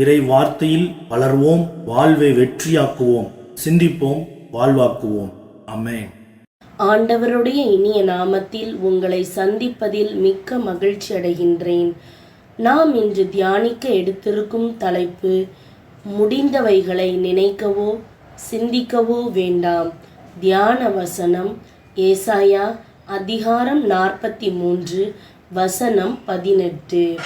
இறை வார்த்தையில் வளர்வோம் வாழ்வை வெற்றியாக்குவோம் சிந்திப்போம் வாழ்வாக்குவோம். அமேன் ஆண்டவருடைய இனிய நாமத்தில் உங்களை சந்திப்பதில் மிக்க மகிழ்ச்சி அடைகின்றேன். நாம் இன்று தியானிக்க எடுத்திருக்கும் தலைப்பு முடிந்தவைகளை நினைக்கவோ சிந்திக்கவோ வேண்டாம். தியான வசனம் ஏசாயா அதிகாரம் நாற்பத்தி மூன்று வசனம் பதினெட்டு.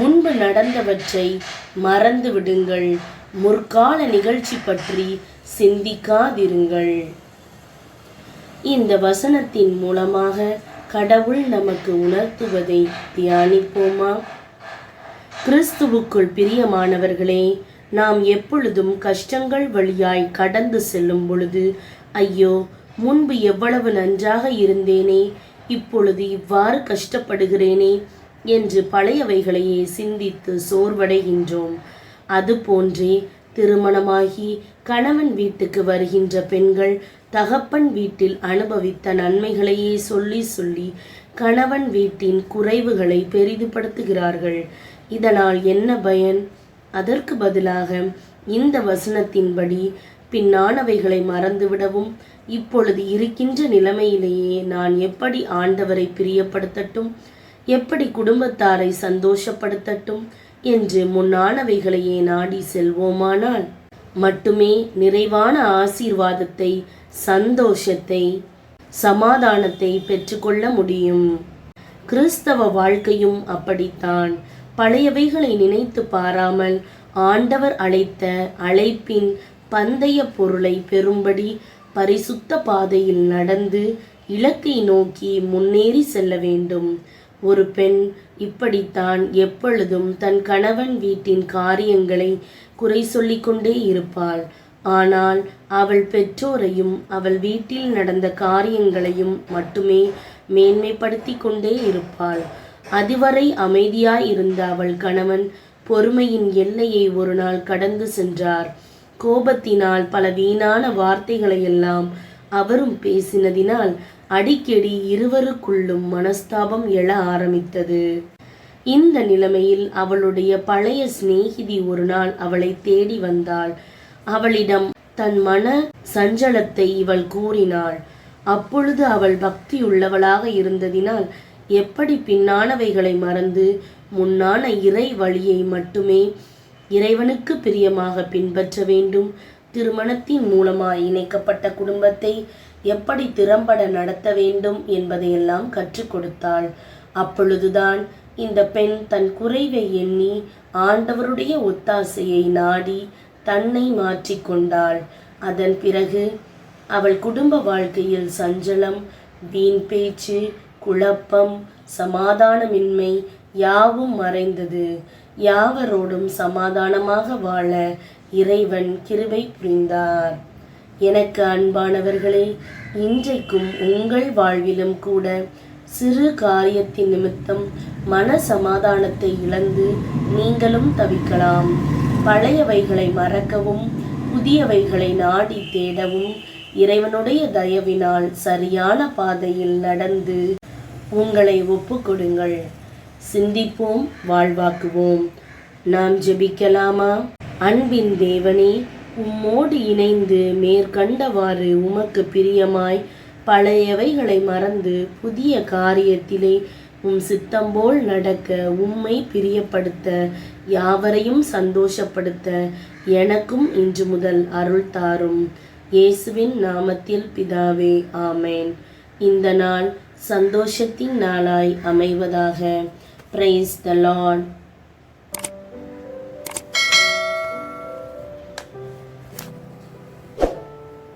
முன்பு நடந்தவற்றை மறந்து விடுங்கள். முற்கால நிகழ்ச்சி பற்றி சிந்திக்காதிருங்கள். இந்த வசனத்தின் மூலமாக கடவுள் நமக்கு உணர்த்துவதை தியானிப்போமா? கிறிஸ்துவுக்குள் பிரியமானவர்களே நாம் எப்பொழுதும் கஷ்டங்கள் வழியாய் கடந்து செல்லும் பொழுது ஐயோ முன்பு எவ்வளவு நன்றாக இருந்தேனே இப்பொழுது இவ்வாறு கஷ்டப்படுகிறேனே என்று பழையவைகளையே சிந்தித்து சோர்வடைகின்றோம். அதுபோன்றே திருமணமாகி கணவன் வீட்டுக்கு வருகின்ற பெண்கள் தகப்பன் வீட்டில் அனுபவித்த நன்மைகளையே சொல்லி சொல்லி கணவன் வீட்டின் குறைவுகளை பெரிதுபடுத்துகிறார்கள். இதனால் என்ன பயன்? அதற்கு பதிலாக இந்த வசனத்தின்படி பின்னானவைகளை மறந்துவிடவும் இப்பொழுது இருக்கின்ற நிலைமையிலேயே நான் எப்படி ஆண்டவரை பிரியப்படுத்தட்டும்? எப்படி குடும்பத்தாரை சந்தோஷப்படுத்தட்டும் என்று முன்னானவைகளையே நாடி செல்வோமானால் மட்டுமே நிறைவான ஆசீர்வாதத்தை சந்தோஷத்தை சமாதானத்தை பெற்றுக்கொள்ள முடியும். கிறிஸ்தவ வாழ்க்கையும் அப்படித்தான். பழையவைகளை நினைத்து பாராமல் ஆண்டவர் அழைத்த அழைப்பின் பந்தய பொருளை பெறும்படி பரிசுத்த பாதையில் நடந்து இலக்கை நோக்கி முன்னேறி செல்ல வேண்டும். ஒரு பெண் இப்படித்தான் எப்பொழுதும் தன் கணவன் வீட்டின் காரியங்களை குறை சொல்லிக்கொண்டே இருப்பாள். ஆனால் அவள் பெற்றோரையும் அவள் வீட்டில் நடந்த காரியங்களையும் மட்டுமே மேன்மைப்படுத்தி கொண்டே இருப்பாள். அதுவரை அமைதியாய் இருந்த அவள் கணவன் பொறுமையின் எல்லையை ஒரு நாள் கடந்து சென்றார். கோபத்தினால் பல வீணான வார்த்தைகளையெல்லாம் அவரும் பேசினதினால் அடிக்கடி இருவருக்குள்ளும் மனஸ்தாபம் எழ ஆரம்பித்தது. இந்த நிலைமையில் அவளுடைய பழைய சிநேகிதி ஒரு நாள் அவளை தேடி வந்தாள். அவளிடம் தன் மன சஞ்சலத்தை இவள் கூறினாள். அப்பொழுது அவள் பக்தி உள்ளவளாக இருந்ததினால் எப்படி பின்னானவைகளை மறந்து முன்னான இறை வழியை மட்டுமே இறைவனுக்கு பிரியமாக பின்பற்ற வேண்டும்? திருமணத்தின் மூலமாய் இணைக்கப்பட்ட குடும்பத்தை எப்படி திறம்பட நடத்த வேண்டும் என்பதையெல்லாம் கற்றுக் கொடுத்தாள். அப்பொழுதுதான் இந்த பெண் தன் குறைவை எண்ணி ஆண்டவருடைய ஒத்தாசையை நாடி தன்னை மாற்றிக்கொண்டாள் அதன் பிறகு அவள் குடும்ப வாழ்க்கையில் சஞ்சலம் வீண் பேச்சு குழப்பம் சமாதானமின்மை யாவும் மறைந்தது. யாவரோடும் சமாதானமாக வாழ இறைவன் கிருபை புரிந்தார். எனக்கு அன்பானவர்களே இன்றைக்கும் உங்கள் வாழ்விலும் கூட சிறு காரியத்தின் நிமித்தம் மன சமாதானத்தை இழந்து நீங்களும் தவிக்கலாம். பழையவைகளை மறக்கவும் புதியவைகளை நாடி தேடவும் இறைவனுடைய தயவினால் சரியான பாதையில் நடந்து உங்களை ஒப்புக்கொடுங்கள் சிந்திப்போம் வாழ்வாக்குவோம். நாம் ஜெபிக்கலாமா? அன்பின் தேவனே உம்மோடு இணைந்து மேற்கண்டவாறு உமக்கு பிரியமாய் பழையவைகளை மறந்து புதிய காரியத்திலே உம் சித்தம்போல் நடக்க உம்மை பிரியப்படுத்த யாவரையும் சந்தோஷப்படுத்த எனக்கும் இன்று முதல் அருள் தாரும். இயேசுவின் நாமத்தில் பிதாவே ஆமேன். இந்த நாள் சந்தோஷத்தின் நாளாய் அமைவதாக. Praise the Lord